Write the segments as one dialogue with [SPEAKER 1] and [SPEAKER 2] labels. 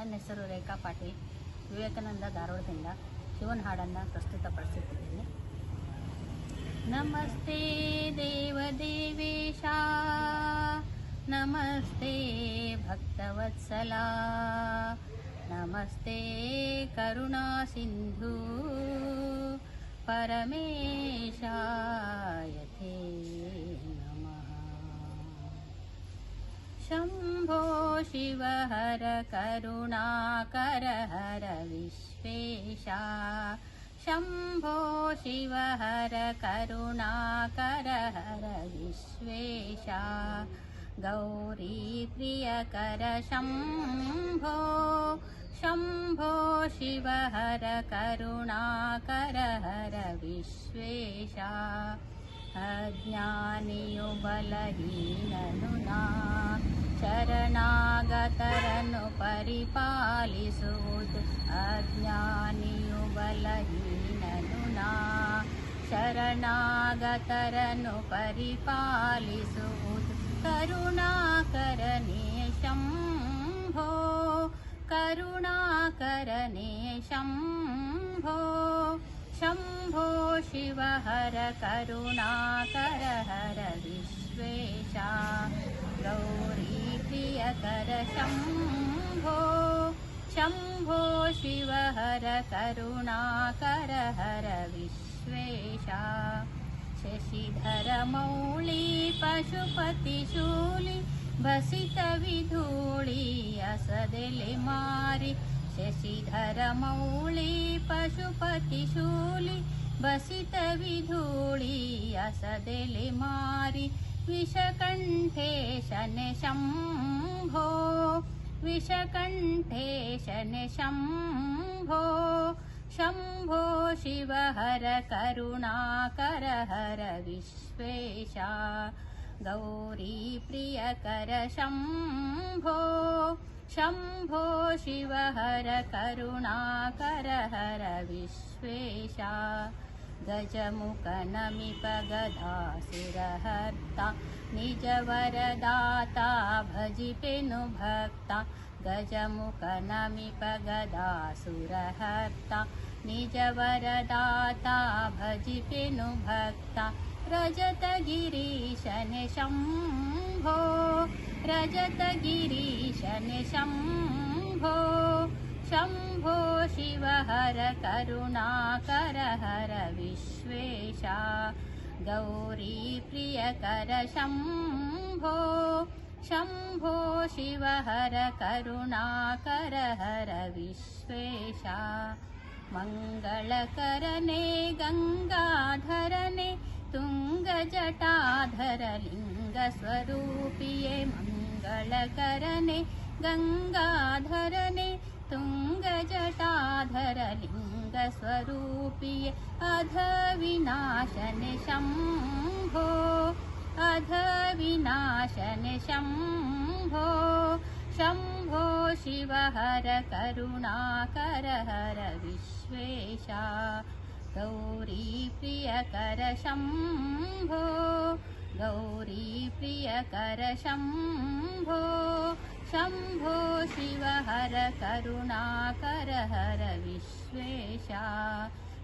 [SPEAKER 1] ನನ್ನ ಹೆಸರು ರೇಖಾ ಪಾಟೀಲ್. ವಿವೇಕಾನಂದ ಧಾರವಾಡದಿಂದ ಶಿವನ ಹಾಡನ್ನು ಪ್ರಸ್ತುತಪಡಿಸುತ್ತಿದ್ದೇನೆ. ನಮಸ್ತೆ ದೇವದೇವೇಶ ನಮಸ್ತೆ ಭಕ್ತವತ್ಸಲ ನಮಸ್ತೆ ಕರುಣಾ ಸಿಂಧು. ಪರಮೇಶಾಯಥೇ शम्भो शिवहर करुणाकरहर विश्वेशा। शम्भो शिवहर करुणाकरहर विश्वेशा। गौरीप्रियकर शम्भो शम्भो शिवहर करुणाकर हर विश्वेशा। अज्ञानियुबलहीननुना ಶರಣಾಗತರನ್ನು ಪರಿಪಾಲಿಸುವುದು ಅಜ್ಞಾನಿಯು ಬಲಹೀನನು ನಾ ಶರಣಾಗತರನ್ನು ಪರಿಪಾಲಿಸುವುದು ಕರುಣಾಕರನೇ ಶಂಭೋ ಕರುಣಾಕರನೇ ಶಂಭೋ शम्भो शिव हर करुणाकर हर विश्वेशा गौरी कर शम्भो शम्भो शिव हर करुणाकर हर विश्वेशा। शशिधर मौळी पशुपतिशूलि बसित वि धूळि असदिले मारि शशिधर मौळी पशुपतिशूलि बसितविधूी असदिलि मारि विषकण्ठे शन शं भो विषकण्ठे शन शंभो शम्भो हर विश्वेशा गौरीप्रियकर शम्भो शम्भो शिवहर करुणाकरहर विश्वेशा। गजमुखनमिप गदासुरहर्ता निजवरदाता भजिपेनु भक्ता गजमुखनमिप गदासुरहर्ता निजवरदाता भजिपेनु भक्ता रजतगिरीशने शम्भो रजतगिरीशने शम्भो शम्भो शिव हर करुणाकर हर विश्वेशा। गौरी प्रियकर शम्भो शम्भो शिव हर करुणाकर हर विश्वेशा। मङ्गलकरने गङ्गाधरने तुङ्गजटाधरलिङ्गस्वरूपिये मङ्गलकरने गङ्गाधरने तुङ्गजटाधरलिङ्गस्वरूपिये अध विनाशने शम्भो अध विनाशने शम्भो। शम्भो शिव हर करुणाकर हर विश्वेशा गौरी प्रियकर शम्भो गौरी प्रियकर शम्भो शम्भो शिव हर करुणाकर हर विश्वेशा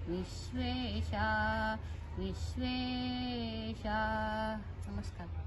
[SPEAKER 1] विश्वेशा विश्वेशा। नमस्कार